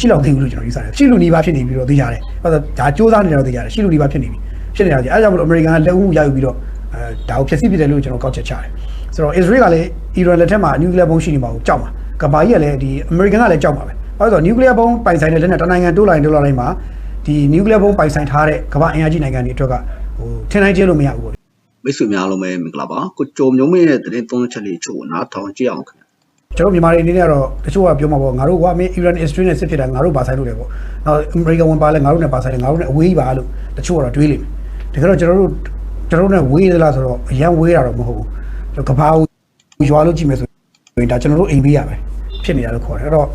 ရှိလောက်သိဘူးလို့ကျွန်တော်ယူဆတယ်ရှိလူနီးပါးဖြစ်နေပြီးတော့သိကြတယ်ဟုတ်ဒါဒါစူးစမ်းနေတယ်တော့သိကြတယ်ရှိလူနီးပါးဖြစ်နေပြီဖြစ်နေတာကြီးအဲဒါကြောင့်မလို့အမေရိကန်ကလက်ဦးရယူပြီးတော့အဲဒါကိုဖျက်ဆီးပစ်တယ်လို့ကျွန်တော်ကောက်ချက်ချတယ်ဆိုတော့ Israel ကလည်းအီရန်လက်ထက်မှာနျူကလ িয়ার ဘုံရှိနေမှာကိုကြောက်မှာကဘာကြီးကလည်းဒီအမေရိကန်ကလည်းကြောက်မှာပဲဘာလို့လဲဆိုတော့နျူကလ িয়ার ဘုံပိုင်ဆိုင်တဲ့လက်နဲ့တနိုင်ငံတိုးလာရင်တိုးလာတိုင်းမှာဒီနျူကလ িয়ার ဘုံပိုင်ဆိုင်ထားတဲ့ကမ္ဘာအင်အားကြီးနိုင်ငံတွေအတွက်ကဟိုထင်နိုင်ကျလို့မရဘူးပေါ့ မိတ်ဆွေများအားလုံးပဲမင်္ဂလာပါကိုကြုံမျိုးမင်းရဲ့သတင်းသုံးချက်လေးချို့နားထောင်ကြည့်အောင်ခင်ဗျ ကျွန်တော်မြန်မာတွေအနေနဲ့ကတော့တချို့ကပြောမှာပေါ့ငါတို့ကအမေအီရန်အစ္စရေးနဲ့စစ်ဖြစ်တာငါတို့ပါဆိုင်လို့တယ်ပေါ့။နောက်အမေရိကန်ဝန်ပါလဲငါတို့နဲ့ပါဆိုင်တယ်ငါတို့နဲ့အဝေးပါလို့တချို့ကတော့တွေးလိမ့်မယ်။တကယ်တော့ကျွန်တော်တို့ကျွန်တော်တို့နဲ့ဝေးသလားဆိုတော့အရန်ဝေးတာတော့မဟုတ်ဘူး။ကျွန်တော်ကဘာကိုရွာလို့ကြည့်မယ်ဆိုရင်ဒါကျွန်တော်တို့အိမ်ပေးရမယ်ဖြစ်နေတာလို့ခေါ်တယ်။အဲ့တော့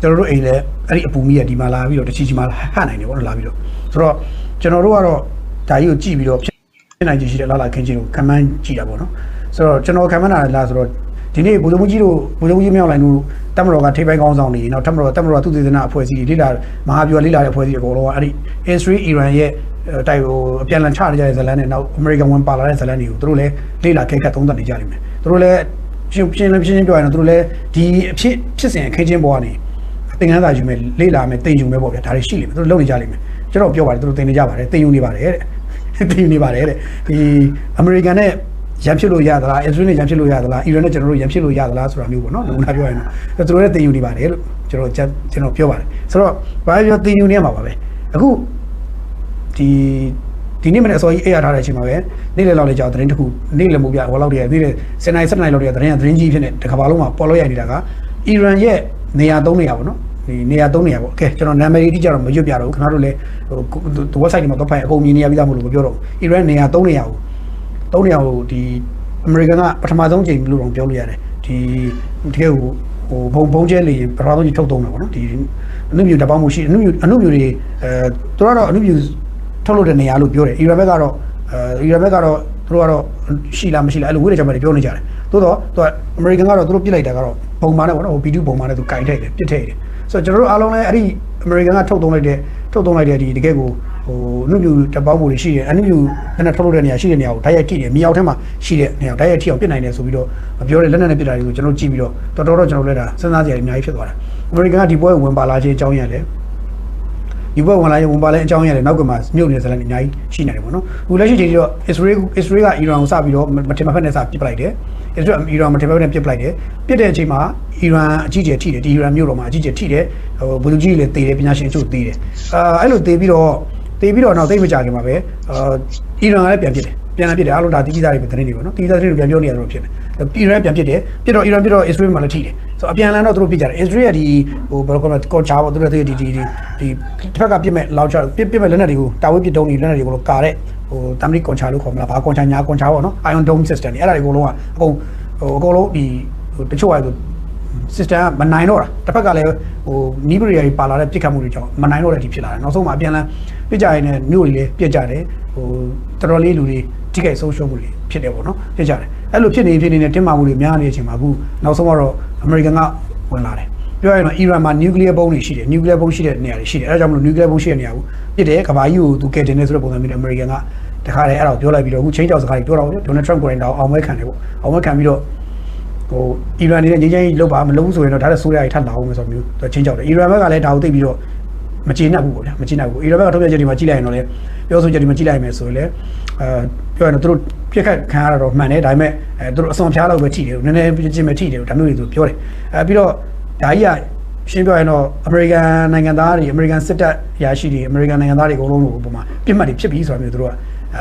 ကျွန်တော်တို့အိမ်လည်းအဲ့ဒီအပူမီးကဒီမှာလာပြီးတော့တချီချီမှာဟနိုင်တယ်ပေါ့နော်လာပြီးတော့ဆိုတော့ကျွန်တော်တို့ကတော့ဒါကြီးကိုကြည့်ပြီးတော့ဖြစ်နိုင်ချင်ရှိတဲ့လာလာခင်းချင်းကိုခံမှန်းကြည့်တာပေါ့နော်။ဆိုတော့ကျွန်တော်ခံမှန်းတာလားဆိုတော့ ဒီနေ့ဗိုလ်ချုပ်မှုကြီးတို့ဗိုလ်ချုပ်မှုကြီးမြောက်လိုင်တို့တက်မတော်ကထိပ်ပိုင်းကောင်းဆောင်နေနောက်တက်မတော်တက်မတော်သူသေသနာအဖွဲ့အစည်းတွေလိလာမဟာဗျူဟာလိလာတဲ့အဖွဲ့အစည်းတွေအကုန်လုံးကအဲ့ဒီ Israel Iran ရဲ့တိုက်ဟိုအပြန်လန်ချနေကြတဲ့ဇလန်နဲ့နောက် American ဝင်ပါလာတဲ့ဇလန်တွေကိုသူတို့လည်းလိလာခဲခတ်သုံးသပ်နေကြလိမ့်မယ်သူတို့လည်းရှင်းရှင်းရှင်းရှင်းပြောရရင်သူတို့လည်းဒီအဖြစ်ဖြစ်စဉ်အခင်းချင်းပေါ်ကနေသင်ခန်းစာယူမယ်လိလာမယ်တင်ယူမယ်ပေါ့ဗျာဒါတွေရှိလိမ့်မယ်သူတို့လုပ်နေကြလိမ့်မယ်ကျွန်တော်ပြောပါတယ်သူတို့တင်နေကြပါတယ်တင်ယူနေပါတယ်တဲ့တင်ယူနေပါတယ်တဲ့ဒီ American နဲ့ ရန်ဖြစ်လို့ရသလားအစ္စရေးနဲ့ရန်ဖြစ်လို့ရသလားအီရန်နဲ့ကျွန်တော်တို့ရန်ဖြစ်လို့ရသလားဆိုတာမျိုးပေါ့နော်လူနာပြောရင်တော့သူတို့ရဲ့တင်ယူနေပါတယ်လို့ကျွန်တော်ကျွန်တော်ပြောပါတယ်ဆိုတော့ဘာပြောတင်ယူနေမှာပါပဲအခုဒီဒီနေ့မနေ့အစောကြီးအေးရထားတဲ့အချိန်မှာပဲနေ့လယ်လောက်လေကြာသတင်းတစ်ခုနေ့လယ်မို့ပြဟောလောက်တည်းနေ့လယ်စနေ7နိုင်လောက်တည်းသတင်းကသတင်းကြီးဖြစ်နေတကဘာလုံးမှာပေါ်လို့ရနေတာကအီရန်ရဲ့နေရာ၃နေရာပေါ့နော်ဒီနေရာ၃နေရာပေါ့ကဲကျွန်တော်နာမည်တိကျတော့မရွတ်ပြတော့ဘူးခင်ဗျားတို့လည်းဟို website တွေမှာတော့ဖိုင်အကုန်မြင်နေရပြီးသားမလို့မပြောတော့ဘူးအီရန်နေရာ၃နေရာကို သုံးနေရာကိုဒီအမေရိကန်ကပထမဆုံးချိန်လို့တော့ပြောလို့ရတယ်ဒီတကယ်ကိုဟိုဘုံဘုံကျဲလေပထမဆုံးချိန်ထုတ်သုံးတယ်ပေါ့နော်ဒီအနုမြူတပေါင်းမှုရှိအနုမြူအနုမြူတွေအဲသူကတော့အနုမြူထုတ်လို့တဲ့နေရာလို့ပြောတယ်အီရန်ဘက်ကတော့အဲအီရန်ဘက်ကတော့သူတို့ကတော့ရှိလားမရှိလားအဲ့လိုဝိရကြမှာပြောနေကြတယ်သို့တော့သူကအမေရိကန်ကတော့သူတို့ပြစ်လိုက်တာကတော့ဘုံမာနဲ့ပေါ့နော်ဟိုဘီတူဘုံမာနဲ့သူကင်ထိုက်တယ်ပြစ်ထိုက်တယ်ဆိုတော့ကျွန်တော်တို့အားလုံးလည်းအဲ့ဒီအမေရိကန်ကထုတ်သုံးလိုက်တဲ့ထုတ်သုံးလိုက်တဲ့ဒီတကယ်ကို ဟိုအနုမြူတပေါင်းမှုတွေရှိတယ်အနုမြူနဲ့ထုတ်လို့တဲ့နေရာရှိတဲ့နေရာကိုဓာတ်ရိုက်ကြည့်တယ်မြေအောက်ထဲမှာရှိတဲ့နေရာဓာတ်ရိုက်ထိအောင်ပြစ်နိုင်တယ်ဆိုပြီးတော့ပြောတယ်လက်နက်နဲ့ပြစ်တာတွေကိုကျွန်တော်ကြည့်ပြီးတော့တော်တော်တော့ကျွန်တော်လည်းဒါစဉ်းစားကြရအများကြီးဖြစ်သွားတယ်အမေရိကန်ကဒီပွဲကိုဝင်ပါလာခြင်းအကြောင်းရတယ်ဒီဘက်ဝင်လာရင်ဝင်ပါလဲအကြောင်းရတယ်နောက်ကမှမြုပ်နေတဲ့ဇလန်အများကြီးရှိနေတယ်ပေါ့နော်အခုလက်ရှိချိန်ကြီးတော့ Israel Israel ကအီရန်ကိုစပြီးတော့မထင်မှတ်နဲ့စပစ်ပလိုက်တယ် Israel အီရန်မထင်မှတ်နဲ့ပစ်ပလိုက်တယ်ပစ်တဲ့အချိန်မှာအီရန်အကြီးကျယ်ထိတယ်ဒီအီရန်မြို့တော်မှာအကြီးကျယ်ထိတယ်ဟိုဘုသူကြီးလည်းတေတယ်ပညာရှင်တို့တေတယ်အာအဲ့လိုတေပြီးတော့ တေပြီးတော့နောက်သိမကြခင်မှာပဲအာအီရန်ကလည်းပြန်ပစ်တယ်ပြန်လာပစ်တယ်အားလုံးဒါတီးကြီးသားတွေပဲသတင်းတွေပေါ့နော်တီးကြီးသားတွေပြန်ပြောနေရတော့ဖြစ်တယ်အီရန်ပြန်ပစ်တယ်ပြစ်တော့အီရန်ပြစ်တော့ Israel မှာလည်းထိတယ်ဆိုအပြန်လန်တော့သူတို့ပြစ်ကြတယ် Israel ကဒီဟိုဘယ်လိုကောကောချာပေါ့သူတို့ဒီဒီဒီဒီတစ်ဖက်ကပြစ်မဲ့လောက်ချပြစ်ပြစ်မဲ့လက်နက်တွေကိုတာဝေးပြစ်တုံးနေလက်နက်တွေကိုကာတဲ့ဟိုတမ်မရီကွန်ချာလို့ခေါ်မလားဘာကွန်ချာညာကွန်ချာပေါ့နော် ion dome system တွေအဲ့ဒါတွေအကုန်လုံးကအကုန်ဟိုအကုန်လုံးဒီဟိုတချို့ဟာဆို system ကမနိုင်တော့တာတစ်ဖက်ကလည်းဟိုနီးပရိယာတွေပါလာတဲ့ပြစ်ခတ်မှုတွေကြောင့်မနိုင်တော့တဲ့အထိဖြစ်လာတယ်နောက်ဆုံးမှာအပြန်လန် ပြစ်ကြရင်လည်းမြို့တွေလည်းပြစ်ကြတယ်ဟိုတော်တော်လေးလူတွေထိခိုက်ဆုံးရှုံးမှုတွေဖြစ်တယ်ပေါ့နော်ပြစ်ကြတယ်အဲ့လိုဖြစ်နေဖြစ်နေတဲ့တင်းမာမှုတွေများနေတဲ့အချိန်မှာအခုနောက်ဆုံးကတော့အမေရိကန်ကဝင်လာတယ်ပြောရရင်တော့အီရန်မှာနျူကလ িয়ার ဘုံတွေရှိတယ်နျူကလ িয়ার ဘုံရှိတဲ့နေရာတွေရှိတယ်အဲဒါကြောင့်မလို့နျူကလ িয়ার ဘုံရှိတဲ့နေရာကိုပြစ်တယ်ကဘာကြီးကိုသူကယ်တင်နေဆိုတဲ့ပုံစံမျိုးနဲ့အမေရိကန်ကတခါတည်းအဲ့ဒါကိုပြောလိုက်ပြီးတော့အခုချင်းကြောက်စကားတွေပြောတော့ဒေါ်နယ်ထရန့်ကိုရင်တော့အောင်မဲခံတယ်ပေါ့အောင်မဲခံပြီးတော့ဟိုအီရန်နေတဲ့ငြိမ်းချမ်းရေးလုပ်ပါမလုပ်ဘူးဆိုရင်တော့ဒါလည်းဆိုးရရထပ်လာအောင်မယ်ဆိုမျိုးသူချင်းကြောက်တယ်အီရန်ဘက်ကလည်းဒါကိုသိပြီးတော့ မကျေနပ်ဘူးပေါ့ဗျာမကျေနပ်ဘူးအီရန်ဘက်ကထုတ်ပြချက်တွေမှာကြည့်လိုက်ရင်တော့လေပြောဆိုချက်တွေမှာကြည့်လိုက်မယ်ဆိုရင်လေအဲပြောရင်တော့သူတို့ပြက်ခတ်ခံရတာတော့မှန်တယ်ဒါပေမဲ့အဲသူတို့အစွန်ဖျားလောက်ပဲထိတယ်နည်းနည်းချင်းပဲထိတယ်ဒါမျိုးတွေသူပြောတယ်အဲပြီးတော့ဒါကြီးကရှင်းပြောရင်တော့အမေရိကန်နိုင်ငံသားတွေအမေရိကန်စစ်တပ်ရရှိတွေအမေရိကန်နိုင်ငံသားတွေအကုန်လုံးကိုပုံမှာပြစ်မှတ်တွေဖြစ်ပြီးဆိုတာမျိုးသူတို့က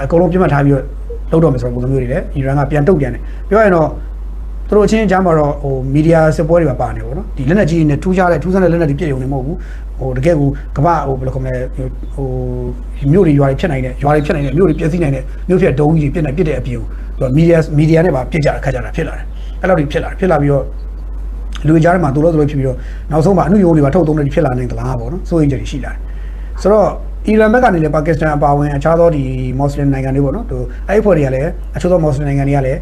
အကုန်လုံးပြစ်မှတ်ထားပြီးတော့လုပ်တော့မယ်ဆိုတဲ့ပုံစံမျိုးတွေလည်းအီရန်ကပြန်တုတ်ပြန်တယ်ပြောရင်တော့သူတို့ချင်းအကြမ်းမှာတော့ဟိုမီဒီယာစစ်ပွဲတွေမှာပါနေပေါ့နော်ဒီလက်နက်ကြီးတွေနဲ့ထူးခြားတဲ့ထူးဆန်းတဲ့လက်နက်တွေပြည့်ရုံနဲ့မဟုတ်ဘူး ဟိုတကယ်ကိုကမ္ဘာဟိုဘယ်လိုခေါ်မလဲဟိုမြို့တွေရွာတွေဖြစ်နိုင်တဲ့ရွာတွေဖြစ်နိုင်တဲ့မြို့တွေပြည့်စည်နိုင်တဲ့မြို့ဖြစ်ဒုံးကြီးတွေပြည့်နိုင်ပြည့်တဲ့အပြင်ကိုသူကမီဒီယာမီဒီယာနဲ့ပါပြည့်ကြတာခတ်ကြတာဖြစ်လာတယ်အဲ့လိုတွေဖြစ်လာတယ်ဖြစ်လာပြီးတော့လူကြားထဲမှာသူလို့သူလို့ဖြစ်ပြီးတော့နောက်ဆုံးမှာအမှုရုံးတွေပါထုတ်သုံးနေဖြစ်လာနိုင်သလားပေါ့နော်စိုးရင်ကြတွေရှိလာတယ်ဆိုတော့အီရန်ဘက်ကနေလည်းပါကစ္စတန်အပါအဝင်အခြားသောဒီမွတ်စလင်နိုင်ငံတွေပေါ့နော်သူအဲ့ဒီဖွဲ့တွေကလည်းအချို့သောမွတ်စလင်နိုင်ငံတွေကလည်း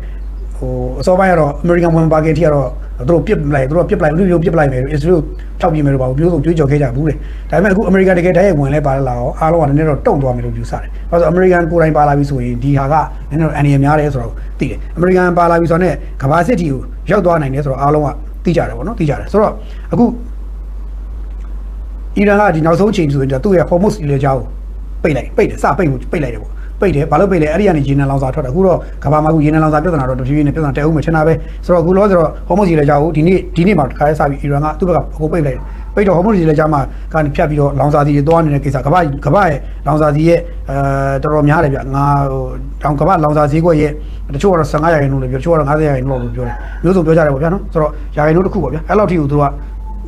ဟိုအစောပိုင်းကတော့အမေရိကန်ဝန်ပါကင်တီကတော့ သူတို့ပြစ်လိုက်သူတို့ပြစ်လိုက်လူမျိုးပြစ်လိုက်မယ်အစ္စရေးထောက်ပြမယ်လို့ပါဘူးပြောဆိုကြွေးကြော်ခဲ့ကြဘူးလေဒါပေမဲ့အခုအမေရိကန်တကယ်တည်းဝင်လဲပါလာတော့အားလုံးကနည်းနည်းတော့တုံ့သွားမယ်လို့ယူဆတယ်ဘာလို့အမေရိကန်ကိုယ်တိုင်ပါလာပြီဆိုရင်ဒီဟာကနည်းနည်းတော့အန်ရီများတယ်ဆိုတော့သိတယ်အမေရိကန်ပါလာပြီဆိုတော့ကဘာစစ်တီကိုရောက်သွားနိုင်တယ်ဆိုတော့အားလုံးကသိကြတယ်ပေါ့နော်သိကြတယ်ဆိုတော့အခုအီရန်ကဒီနောက်ဆုံးအချိန်ဆိုရင်သူ့ရဲ့ Hormuz လေကြောင်းပိတ်လိုက်ပိတ်တယ်စပိတ်ဖို့ပိတ်လိုက်တယ်ပေါ့ ပိတ်တယ်ဘာလို့ပိတ်လဲအဲ့ဒီကနေရေနံလောင်စာထွက်တာအခုတော့ကဘာမှာအခုရေနံလောင်စာပြဿနာတော့တဖြည်းဖြည်းနဲ့ပြဿနာတက်ဦးမယ်ထင်တာပဲဆိုတော့အခုလောဆိုတော့ Hormuz လေကြောင်းကိုဒီနေ့ဒီနေ့မှာတစ်ခါလေးစပြီးအီရန်ကသူ့ဘက်ကအခုပိတ်လိုက်တယ်ပိတ်တော့ Hormuz လေကြောင်းမှာကနေဖြတ်ပြီးတော့လောင်စာစီတွေသွားနေတဲ့ကိစ္စကဘာကဘာရဲ့လောင်စာစီရဲ့အဲတော်တော်များတယ်ဗျငါဟိုတောင်ကဘာလောင်စာစီကွက်ရဲ့တချို့ကတော့15ရာခိုင်နှုန်းလို့ပြောတချို့ကတော့50ရာခိုင်နှုန်းလို့ပြောတယ်မျိုးစုံပြောကြတယ်ပေါ့ဗျာနော်ဆိုတော့ရာခိုင်နှုန်းတစ်ခုပေါ့ဗျာအဲ့လောက်ထိကိုသူက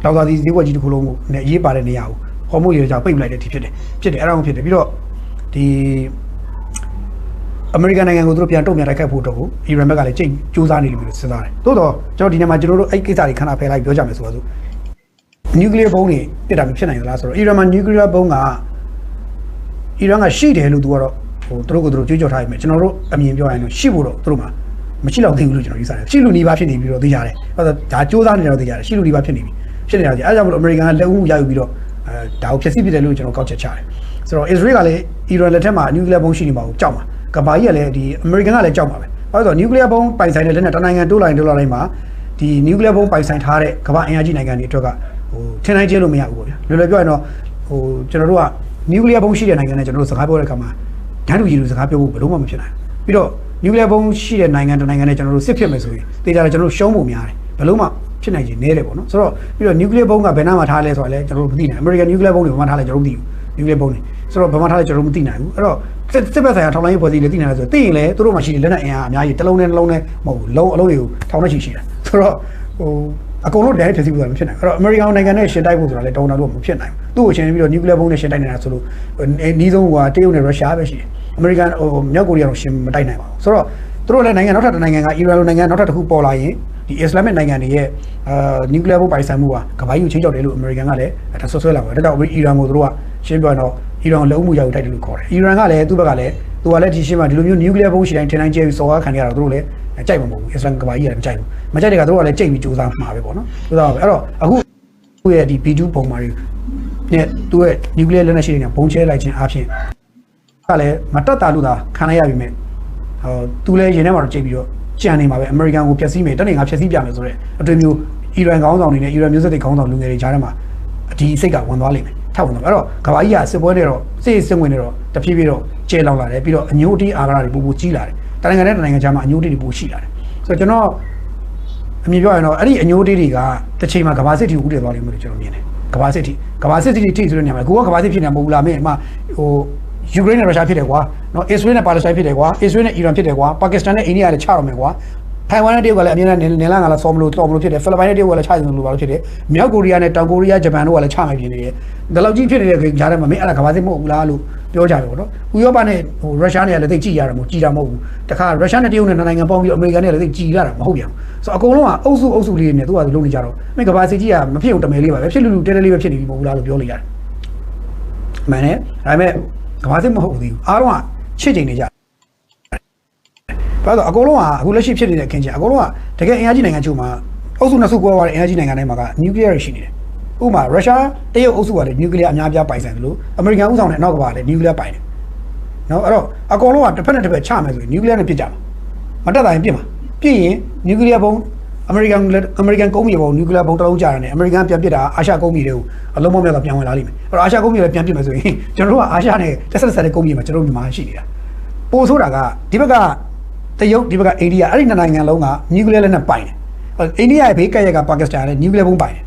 လောင်စာစီဈေးကွက်ကြီးတစ်ခုလုံးကိုနဲ့အရေးပါတဲ့နေရာကိုဟော်မိုန်ရေကြောင့်ပိတ်ပလိုက်တဲ့ဒီဖြစ်တယ်ဖြစ်တယ်အဲ့ဒါကိုဖြစ်တယ်ပြီးတော့ဒီ အမေရိကန်နိုင်ငံကိုသူတို့ပြန်တုံ့ပြန်တိုက်ခိုက်ဖို့အတွက်ကိုအီရန်ဘက်ကလည်းကြိတ်စူးစမ်းနေတယ်လို့စဉ်းစားတယ်သို့တော့ကျွန်တော်ဒီနေ့မှာကျွန်တော်တို့အဲ့ကိစ္စတွေခဏဖယ်လိုက်ပြောကြမယ်ဆိုတော့နျူကလ িয়ার ဘုံးတွေတစ်တာမဖြစ်နိုင်သလားဆိုတော့အီရန်မှာနျူကလ িয়ার ဘုံးကအီရန်ကရှိတယ်လို့သူကတော့ဟိုသူတို့ကသူတို့ကြွေးကြော်ထားရမယ်ကျွန်တော်တို့အမြင်ပြောရရင်တော့ရှိဖို့တော့သူတို့မှာမရှိတော့သေးဘူးလို့ကျွန်တော်ယူဆတယ်ရှိလို့နေပါဖြစ်နေပြီးတော့သိကြတယ်အဲ့ဒါဒါစူးစမ်းနေတယ်တော့သိကြတယ်ရှိလို့နေပါဖြစ်နေပြီဖြစ်နေတာကြီးအဲဒါကြောင့်မလို့အမေရိကန်ကလက်ဦးမှုရယူပြီးတော့အဲဒါကိုဖျက်ဆီးပစ်တယ်လို့ကျွန်တော်ကောက်ချက်ချတယ်ဆိုတော့ Israel ကလည်းအီရန်လက်ထက်မှာနျူကလ িয়ার ဘုံးရှိနေမှာကိုကြောက်မှာ ကဘာကြီးကလည်းဒီအမေရိကန်ကလည်းကြောက်မှာပဲဘာလို့လဲဆိုတော့နျူကလ িয়ার ဘုံးပိုင်ဆိုင်တဲ့လက်နဲ့တနိုင်ငံတိုးလိုက်တိုးလာတိုင်းမှာဒီနျူကလ িয়ার ဘုံးပိုင်ဆိုင်ထားတဲ့ကမ္ဘာအင်အားကြီးနိုင်ငံတွေအတွက်ကဟိုထင်နိုင်ကျဲလို့မရဘူးပေါ့ဗျာလွယ်လွယ်ပြောရင်တော့ဟိုကျွန်တော်တို့ကနျူကလ িয়ার ဘုံးရှိတဲ့နိုင်ငံနဲ့ကျွန်တော်တို့စကားပြောတဲ့အခါမှာဓာတ်တူကြီးလူစကားပြောဖို့ဘယ်လို့မှမဖြစ်နိုင်ဘူးပြီးတော့နျူကလ িয়ার ဘုံးရှိတဲ့နိုင်ငံတစ်နိုင်ငံနဲ့ကျွန်တော်တို့စစ်ဖြစ်မယ်ဆိုရင်တေချာတယ်ကျွန်တော်တို့ရှုံးဖို့များတယ်ဘယ်လို့မှဖြစ်နိုင်ခြင်းနည်းတယ်ပေါ့နော်ဆိုတော့ပြီးတော့နျူကလ িয়ার ဘုံးကဘယ်နားမှာထားလဲဆိုတာလည်းကျွန်တော်တို့မသိနိုင်အမေရိကန်နျူကလ িয়ার ဘုံးတွေဘယ်မှာထားလဲကျွန်တော်တို့မသိဘူးနျူကလ িয়ার ဘုံးတွေဆိုတော့ဘယ်မှာထားလဲကျွန်တော်တို့မသိနိုင်ဘူးအဲ့တော့ စစ်ဘက်ဆိုင်ရာထောင်လိုင်းရေးဖွဲ့စည်းလည်းသိနိုင်တယ်ဆိုသိရင်လည်းသူတို့မှရှိတယ်လက်နက်အင်အားအများကြီးတစ်လုံးနဲ့နှလုံးနဲ့မဟုတ်ဘူးလုံးအလုံးတွေကိုထောင်နဲ့ရှိရှိတယ်ဆိုတော့ဟိုအကုန်လုံး direct ဖြစ်စီဖို့ဆိုတာမဖြစ်နိုင်အဲ့တော့ American နိုင်ငံနဲ့ရှင်တိုက်ဖို့ဆိုတာလည်းတောင်းတာလို့မဖြစ်နိုင်ဘူးသူ့ကိုရှင်ပြီးတော့ nuclear bomb နဲ့ရှင်တိုက်နေတာဆိုလို့နီးဆုံးကတရုတ်နဲ့ရုရှားပဲရှိတယ် American ဟိုမြောက်ကိုရီးယားတော့ရှင်မတိုက်နိုင်ပါဘူးဆိုတော့သူတို့လည်းနိုင်ငံနောက်ထပ်တစ်နိုင်ငံကအီရန်လိုနိုင်ငံနောက်ထပ်တစ်ခုပေါ်လာရင်ဒီ Islamic နိုင်ငံတွေရဲ့အာနျူကလ িয়ার ဘုံပိုင်ဆိုင်မှုဟာကမ္ဘာကြီးကိုချိန်ကြောက်တယ်လို့ American ကလည်းဆွဆွဲလာပါတယ်ဒါကြောင့်အီရန်ကိုသူတို့ကရှင်းပြတော့ အီရန်လုံးမှုရောက်တိုက်တယ်လို့ခေါ်တယ်အီရန်ကလည်းသူ့ဘက်ကလည်းသူကလည်းဒီရှင်းမှာဒီလိုမျိုးနျူကလ িয়ার ဘုံးရှိတိုင်းထင်တိုင်းကျဲပြီးစော်ကားခံရတာသူတို့လည်းကြိုက်မှာမဟုတ်ဘူးအစ္စလာမ်ကမ္ဘာကြီးကလည်းမကြိုက်ဘူးမကြိုက်တဲ့ကသူတို့ကလည်းကြိတ်ပြီးစူးစမ်းမှာပဲပေါ့နော်စူးစမ်းပါပဲအဲ့တော့အခုသူ့ရဲ့ဒီ B2 ပုံမှာတွေနဲ့သူ့ရဲ့နျူကလ িয়ার လက်နက်ရှိတဲ့ဘုံချဲလိုက်ခြင်းအပြင်ကလည်းမတက်တာလို့သာခံရရပြီမဲ့ဟောသူလည်းရင်ထဲမှာတော့ကြိတ်ပြီးတော့ကြံနေမှာပဲအမေရိကန်ကိုဖျက်ဆီးမယ်တနေ့ငါဖျက်ဆီးပြမယ်ဆိုတော့အတွေ့မျိုးအီရန်ခေါင်းဆောင်တွေနဲ့အီရန်မျိုးဆက်တွေခေါင်းဆောင်လူငယ်တွေကြားထဲမှာဒီစိတ်ကဝင်သွားလိမ့်မယ် ထပ်ဝင်သွားအဲ့တော့ကဘာကြီးကစစ်ပွဲတွေတော့စစ်စစ်ဝင်တွေတော့တဖြည်းဖြည်းတော့ကျဲလောင်လာတယ်ပြီးတော့အညိုတီးအာဂရတွေပူပူကြီးလာတယ်တနိုင်ငံနဲ့တနိုင်ငံကြားမှာအညိုတီးတွေပူရှိလာတယ်ဆိုတော့ကျွန်တော်အမြင်ပြောရရင်တော့အဲ့ဒီအညိုတီးတွေကတစ်ချိန်မှာကဘာစစ်တီကိုဥတည်သွားလိမ့်မယ်လို့ကျွန်တော်မြင်တယ်ကဘာစစ်တီကဘာစစ်တီထိဆိုတဲ့နေရာမှာကိုကကဘာစစ်ဖြစ်နေမှာမဟုတ်ဘူးလားမင်းအမဟိုယူကရိန်းနဲ့ရုရှားဖြစ်တယ်ကွာနော်အစ္စရေးနဲ့ပါလက်စတိုင်းဖြစ်တယ်ကွာအစ္စရေးနဲ့အီရန်ဖြစ်တယ်ကွာပါကစ္စတန်နဲ့အိန္ဒိယလည်းချတော့မယ်ကွာ ထိုင်ဝမ်နဲ့တရုတ်ကလည်းအမြဲတမ်းနေလာငါလာဆောမလို့တော်မလို့ဖြစ်တယ်ဖိလစ်ပိုင်နဲ့တရုတ်ကလည်းချကြတယ်လို့ပါလို့ဖြစ်တယ်မြောက်ကိုရီးယားနဲ့တောင်ကိုရီးယားဂျပန်တို့ကလည်းချမှဖြစ်နေတယ်ဒါလောက်ကြီးဖြစ်နေတဲ့ခေတ်ကြားထဲမှာမင်းအဲ့ဒါကဘာစစ်မဟုတ်ဘူးလားလို့ပြောကြတယ်ပေါ့နော်ဥရောပနဲ့ဟိုရုရှားနဲ့လည်းသိကြည့်ရတာမဟုတ်ကြည်တာမဟုတ်ဘူးတခါရုရှားနဲ့တရုတ်နဲ့နိုင်ငံပေါင်းပြီးအမေရိကန်နဲ့လည်းသိကြည်ရတာမဟုတ်ပြန်ဘူးဆိုတော့အကုန်လုံးကအုပ်စုအုပ်စုလေးနဲ့သူကလုံးနေကြတော့မင်းကဘာစစ်ကြီးကမဖြစ်အောင်တမယ်လေးပါပဲဖြစ်လူလူတဲတဲလေးပဲဖြစ်နေပြီမဟုတ်ဘူးလားလို့ပြောလိုက်ရတယ်မှန်တယ်ဒါပေမဲ့ကဘာစစ်မဟုတ်ဘူးအားလုံးကချစ်ကြိမ်နေကြ ဘာလို့အကုန်လုံးကအခုလက်ရှိဖြစ်နေတဲ့အခင်းချင်းအကုန်လုံးကတကယ်အင်အားကြီးနိုင်ငံချို့မှာအုပ်စုနှစ်စုကွဲသွားတဲ့အင်အားကြီးနိုင်ငံတိုင်းမှာကနျူကလ িয়ার ရှိနေတယ်ဥပမာရုရှားတရုတ်အုပ်စုကလည်းနျူကလ িয়ার အများပြားပိုင်ဆိုင်တယ်လို့အမေရိကန်ဥဆောင်တဲ့နောက်ကပါလည်းနျူကလ িয়ার ပိုင်တယ်နော်အဲ့တော့အကုန်လုံးကတစ်ဖက်နဲ့တစ်ဖက်ချမယ်ဆိုရင်နျူကလ িয়ার နဲ့ပြစ်ကြမှာမတက်တာရင်ပြစ်မှာပြစ်ရင်နျူကလ িয়ার ဘုံအမေရိကန်အမေရိကန်ကုန်းမြေဘုံနျူကလ িয়ার ဘုံတစ်လုံးကြာတယ်နဲ့အမေရိကန်ပြန်ပစ်တာအာရှကုန်းမြေတွေကိုအလုံးမမြောက်တော့ပြန်ဝင်လာလိမ့်မယ်အဲ့တော့အာရှကုန်းမြေလည်းပြန်ပစ်မယ်ဆိုရင်ကျွန်တော်တို့ကအာရှနဲ့တက်ဆက်ဆက်တဲ့ကုန်းမြေမှာကျွန်တော်တို့မြန်မာရှိနေတာပို့ဆိုတာကဒီဘက်က တရုတ်ဒီဘက်ကအိန္ဒိယအဲ့ဒီနှစ်နိုင်ငံလုံးကနျူကလ িয়ার လက်နက်ပိုင်တယ်အိန္ဒိယရဲ့ဘေးကပ်ရက်ကပါကစ္စတန်လည်းနျူကလ িয়ার ဘုံပိုင်တယ်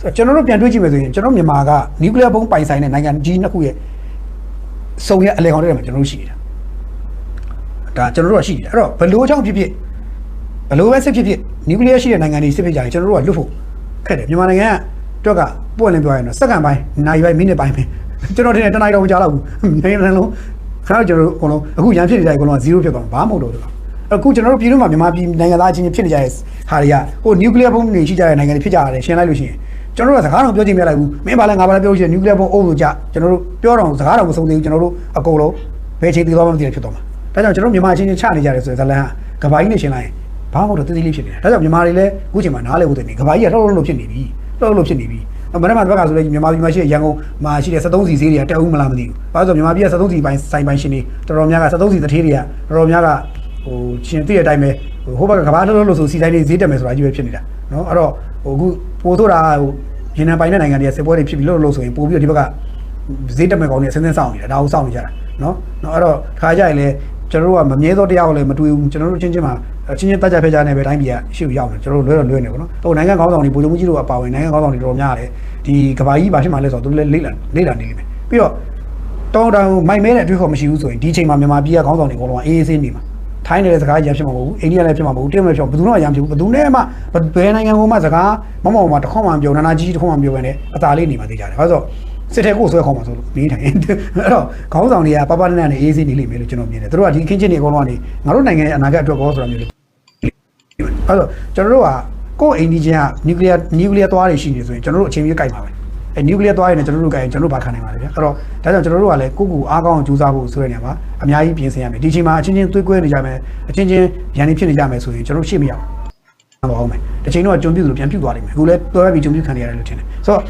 ဆိုတော့ကျွန်တော်တို့ပြန်တွေးကြည့်မယ်ဆိုရင်ကျွန်တော်မြန်မာကနျူကလ িয়ার ဘုံပိုင်ဆိုင်တဲ့နိုင်ငံကြီးနှစ်ခုရဲ့စုံရဲ့အလဲခေါင်းတွေမှာကျွန်တော်တို့ရှိနေတာဒါကျွန်တော်တို့ကရှိတယ်အဲ့တော့ဘလို့ကြောင့်ဖြစ်ဖြစ်ဘလို့ပဲစစ်ဖြစ်ဖြစ်နျူကလ িয়ার ရှိတဲ့နိုင်ငံတွေစစ်ဖြစ်ကြရင်ကျွန်တော်တို့ကလွတ်ဖို့ခက်တယ်မြန်မာနိုင်ငံကတွက်ကပွင့်လင်းပြောရရင်တော့စက္ကန့်ပိုင်းနိုင်ပိုင်းမိနစ်ပိုင်းပဲကျွန်တော်ထင်တယ်တနိုင်တော့မကြာတော့ဘူးနိုင်ငံလုံးခါတော့ကျွန်တော်တို့အကုန်လုံးအခုရန်ဖြစ်နေတဲ့အကုန်လုံးက0ဖြစ်သွားမှာဘာမှမဟုတ်တော့ဘူး အခုကျွန်တော်တို့ပြည်တွင်းမှာမြန်မာပြည်နိုင်ငံသားအချင်းချင်းဖြစ်နေကြတဲ့ဟာတွေကဟိုနျူကလ িয়ার ဘုံတွေရှိကြတဲ့နိုင်ငံတွေဖြစ်ကြရတယ်ရှင်းလိုက်လို့ရှိရင်ကျွန်တော်တို့ကစကားတော့ပြောချင်မရလိုက်ဘူးမင်းပါလဲငါပါလဲပြောချင်နျူကလ িয়ার ဘုံအုပ်လို့ကြကျွန်တော်တို့ပြောတော့စကားတော့မဆုံးသေးဘူးကျွန်တော်တို့အကုန်လုံးဘယ်ချိန်တည်သွားမှမသိတယ်ဖြစ်သွားမှာဒါကြောင့်ကျွန်တော်မြန်မာချင်းချင်းချနေကြတယ်ဆိုရင်ဇလန်ကကဘာကြီးနဲ့ရှင်းလိုက်ရင်ဘာမှမဟုတ်တော့တည်တည်လေးဖြစ်နေတာဒါကြောင့်မြန်မာတွေလည်းအခုချိန်မှာနားလဲဖို့တည်နေကဘာကြီးကလှုပ်လှုပ်လှုပ်ဖြစ်နေပြီလှုပ်လှုပ်ဖြစ်နေပြီမနေ့မှတစ်ခါဆိုလေမြန်မာပြည်မှာရှိတဲ့ရန်ကုန်မှာရှိတဲ့73စီဈေးတွေကတက်ဦးမလားမသိဘူး။ဘာလို့ဆိုမြန်မာပြည်က73စီပိုင်းဆိုင်ပိုင်းရှင်တွေတော်တော်များက73စီတထေးတွေကတော်တော်များက ဟိုရှင်သိတဲ့အတိုင်းပဲဟိုဘက်ကကဘာလှုပ်လှုပ်လို့ဆိုစီတိုင်းတွေဈေးတက်မယ်ဆိုတာအကြီးပဲဖြစ်နေတာ။နော်အဲ့တော့ဟိုအခုပို့ဆိုတာဟိုရေနံပိုင်တဲ့နိုင်ငံတွေကစစ်ပွဲတွေဖြစ်ပြီးလို့လို့ဆိုရင်ပို့ပြီးတော့ဒီဘက်ကဈေးတက်မဲ့ကောင်တွေအစင်းစင်းစောင့်နေတာဒါကိုစောင့်နေကြတာနော်နော်အဲ့တော့ခါကြရင်လေကျွန်တော်တို့ကမမြဲသောတရားကိုလည်းမတွေ့ဘူးကျွန်တော်တို့ချင်းချင်းမှာချင်းချင်းတက်ကြဖက်ကြနေပဲတိုင်းပြည်ကရှေ့ကိုရောက်နေကျွန်တော်တို့လွဲတော့လွဲနေပေါ့နော်ဟိုနိုင်ငံခေါင်းဆောင်တွေဗိုလ်ချုပ်မှုကြီးတို့အပါဝင်နိုင်ငံခေါင်းဆောင်တွေတော်တော်များတယ်ဒီကဘာကြီးဘာဖြစ်မှလဲဆိုတော့သူလည်းလိမ့်လာလိမ့်လာနေလိမ့်မယ်ပြီးတော့တောင်းတန်းမိုက်မဲတဲ့အတွေ့အခေါ်မရှိဘူးဆိုရင်ဒီချိန်မှာမြန်မာပြည်ကခေါင်းဆောင်တွေအကုန်လုံးအေးအေးဆေးနေမှာ ထိုင်းနေတဲ့စကားရဖြစ်မှာမဟုတ်ဘူးအိန္ဒိယလည်းဖြစ်မှာမဟုတ်ဘူးတရုတ်လည်းဖြစ်မှာဘယ်သူမှရမ်းဖြစ်ဘူးဘယ်သူနဲ့မှဘယ်နိုင်ငံကမှစကားမမောင်မှာတစ်ခေါက်မှပြောနာနာကြီးတစ်ခေါက်မှပြောပဲနဲ့အသာလေးနေမှာသိကြတယ်ဘာလို့ဆိုစစ်တဲ့ကိုဆွဲခေါ်မှာဆိုလို့နေထိုင်အဲ့တော့ခေါင်းဆောင်တွေကပပနနနဲ့အေးဆေးနေလိမ့်မယ်လို့ကျွန်တော်မြင်တယ်သူတို့ကဒီခင်းချင်းတွေအကုန်လုံးကနေငါတို့နိုင်ငံရဲ့အနာဂတ်အတွက်ကောဆိုတာမျိုးလေအဲ့တော့ကျွန်တော်တို့ကကိုယ့်အိန္ဒိချင်းကနျူကလ িয়ার နျူကလ িয়ার သွားတွေရှိနေဆိုရင်ကျွန်တော်တို့အချိန်ကြီးကြိုက်ပါပဲ အဲနျူကလ িয়ার သွားရင်ကျွန်တော်တို့ကြိုက်ရင်ကျွန်တော်တို့ဘာခံနိုင်ပါလဲဗျအဲ့တော့ဒါကြောင့်ကျွန်တော်တို့ကလည်းကိုယ့်ကိုယ်အားကောင်းအောင်ကြိုးစားဖို့ဆိုတဲ့နေရာမှာအများကြီးပြင်ဆင်ရမယ်ဒီအချိန်မှာအချင်းချင်းသွေးကွဲနေကြမယ်အချင်းချင်းရန်နေဖြစ်နေကြမယ်ဆိုရင်ကျွန်တော်တို့ရှေ့မရောက်ဘူးပါအောင်မယ်တစ်ချိန်တော့ကြုံပြုလို့ပြန်ပြုတ်သွားလိမ့်မယ်အခုလည်းတော်ရပြီကြုံပြုခံနေရတယ်လို့ထင်တယ်ဆိုတော့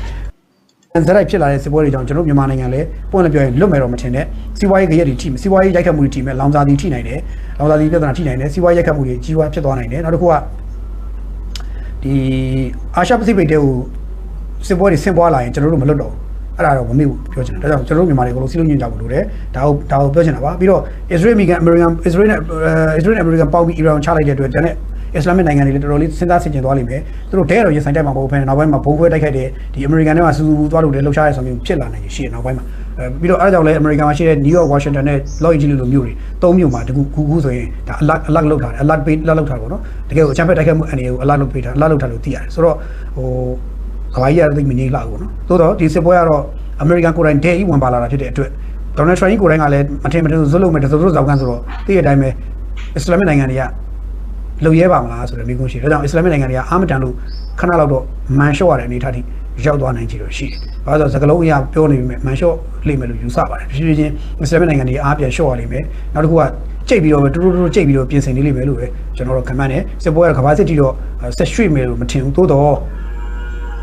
ဇက်ရိုက်ဖြစ်လာတဲ့စစ်ပွဲတွေကြောင့်ကျွန်တော်မြန်မာနိုင်ငံလည်းပွင့်လည်းပြောရင်လွတ်မယ်တော့မထင်နဲ့စီးပွားရေးကြရက်တွေထိမယ်စီးပွားရေးရိုက်ခတ်မှုတွေထိမယ်လောင်စာတွေထိနိုင်တယ်လောင်စာတွေပြဿနာထိနိုင်တယ်စီးပွားရေးရိုက်ခတ်မှုတွေကြီးပွားဖြစ်သွားနိုင်တယ်နောက်တစ်ခုကဒီအာရှပစိဖိတ်တဲကို စစ်ပွဲတွေဆင့်ပွားလာရင်ကျွန်တော်တို့မလွတ်တော့ဘူးအဲ့ဒါတော့မမေ့ဘူးပြောချင်တယ်ဒါကြောင့်ကျွန်တော်တို့မြန်မာတွေကိုလုံးစီးလုံးညင်ကြဖို့လိုတယ်ဒါကိုဒါကိုပြောချင်တာပါပြီးတော့ Israel American American Israel နဲ့ Israel နဲ့ American ပေါင်းပြီး Iran ချလိုက်တဲ့အတွက်ဒါနဲ့ Islamic နိုင်ငံတွေလည်းတော်တော်လေးစဉ်းစားဆင်ခြင်သွားလိမ့်မယ်သူတို့တဲတော့ရင်ဆိုင်တိုက်မှာမဟုတ်ဘဲနောက်ပိုင်းမှာဘုံခွဲတိုက်ခိုက်တဲ့ဒီ American တွေမှာစူးစူးသွားလို့လည်းလှုပ်ရှားရဆိုမျိုးဖြစ်လာနိုင်ရှိတယ်နောက်ပိုင်းမှာအဲပြီးတော့အဲ့ဒါကြောင့်လည်း American မှာရှိတဲ့ New York Washington နဲ့ Los Angeles လိုမျိုးတွေသုံးမျိုးမှာတကူကူကူဆိုရင်ဒါ alert alert လုပ်ထားတယ် alert ပေး alert လုပ်ထားတယ်ပေါ့နော်တကယ်ကိုအချမ်းဖက်တိုက်ခိုက်မှုအနေကို alert လုပ်ပေးထား alert လုပ်ထားလို့သိရတယ်ဆိုတော့ဟို ကဘာကြီးရသိမနေလောက်ဘူးနော်သို့တော့ဒီစစ်ပွဲကတော့ American ကိုယ်တိုင်ဒဲကြီးဝင်ပါလာတာဖြစ်တဲ့အတွက် Donald Trump ကိုယ်တိုင်ကလည်းမထင်မထင်ဇွတ်လုံးမဲ့တစိုးစိုးဇောက်ကန်ဆိုတော့သိတဲ့အတိုင်းပဲ Islamic နိုင်ငံတွေကလုံရဲပါမလားဆိုတဲ့မိကုန်းရှိတယ်ဒါကြောင့် Islamic နိုင်ငံတွေကအာမတန်လို့ခဏလောက်တော့မန်လျှော့ရတဲ့အနေအထားထိရောက်သွားနိုင်ကြလို့ရှိတယ်။ဘာလို့လဲဆိုတော့စကလုံးအရာပြောနေပြီမဲ့မန်လျှော့လိမ့်မယ်လို့ယူဆပါတယ်။ဖြည်းဖြည်းချင်း Islamic နိုင်ငံတွေအားပြန်လျှော့ရလိမ့်မယ်။နောက်တစ်ခုကကြိတ်ပြီးတော့ပဲတူတူတူကြိတ်ပြီးတော့ပြင်ဆင်နေလိမ့်မယ်လို့ပဲကျွန်တော်တို့ခံမှန်းတယ်။စစ်ပွဲကကမ္ဘာစစ်တီတော့ဆက်ရွှေ့မယ်လို့မထင်ဘူး။သို့တော့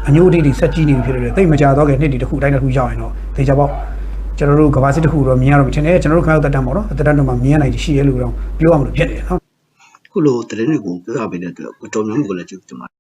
အညိုအတိတွေဆက်ကြီးနေပြီဖြစ်လို့တိတ်မကြတော့ခင်နှစ်တီတစ်ခုတိုင်းတစ်ခုရောက်ရင်တော့သေချာပေါ့ကျွန်တော်တို့ကမ္ဘာစစ်တစ်ခုတော့မြင်ရတော့မထင်နဲ့ကျွန်တော်တို့ခါရောက်တက်တမ်းပေါ့နော်တက်တမ်းတော့မှမြင်ရနိုင်ရှိရဲလို့တော့ပြောရမလို့ဖြစ်တယ်နော်ခုလိုတရင်တွေကိုပြောရပေးတဲ့အတွက်ကိုကျော်မျိုးကိုလည်းကျေးဇူးတင်ပါတယ်